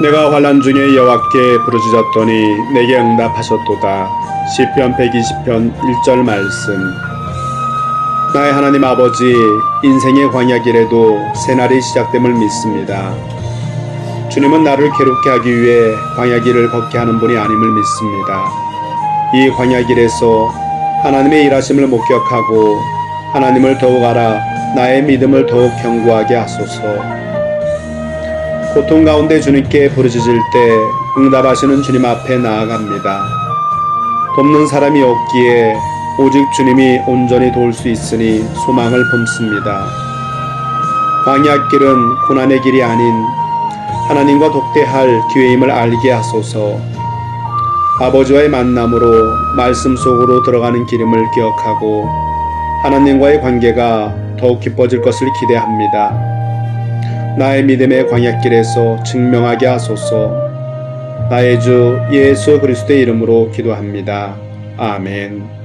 내가 환란 중에 여호와께 부르짖었더니 내게 응답하셨도다. 시편 120편 1절 말씀. 나의 하나님 아버지 인생의 광야길에도 새날이 시작됨을 믿습니다. 주님은 나를 괴롭게 하기 위해 광야길을 걷게 하는 분이 아님을 믿습니다. 이 광야길에서 하나님의 일하심을 목격하고 하나님을 더욱 알아 나의 믿음을 더욱 견고하게 하소서. 고통 가운데 주님께 부르짖을 때 응답하시는 주님 앞에 나아갑니다. 돕는 사람이 없기에 오직 주님이 온전히 도울 수 있으니 소망을 품습니다. 광야 길은 고난의 길이 아닌 하나님과 독대할 기회임을 알게 하소서. 아버지와의 만남으로 말씀 속으로 들어가는 기름을 기억하고 하나님과의 관계가 더욱 깊어질 것을 기대합니다. 나의 믿음의 광야길에서 증명하게 하소서. 나의 주 예수 그리스도의 이름으로 기도합니다. 아멘.